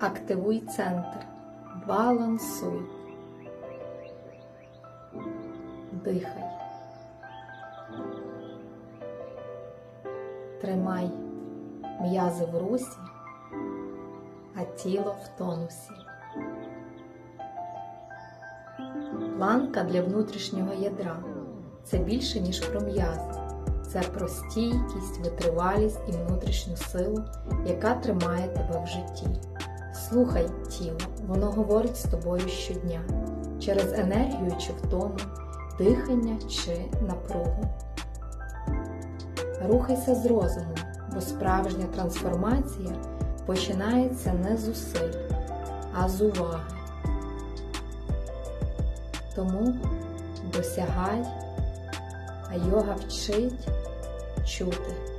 Активуй центр. Балансуй. Дихай. Тримай м'язи в русі, а тіло в тонусі. Планка для внутрішнього ядра це більше, ніж про м'язи. Це про стійкість, витривалість і внутрішню силу, яка тримає тебе в житті. Слухай тіло, воно говорить з тобою щодня через енергію чи втому, дихання чи напругу. Рухайся з розумом, бо справжня трансформація починається не з зусиль, а з уваги. Тому досягай, а йога вчить чути.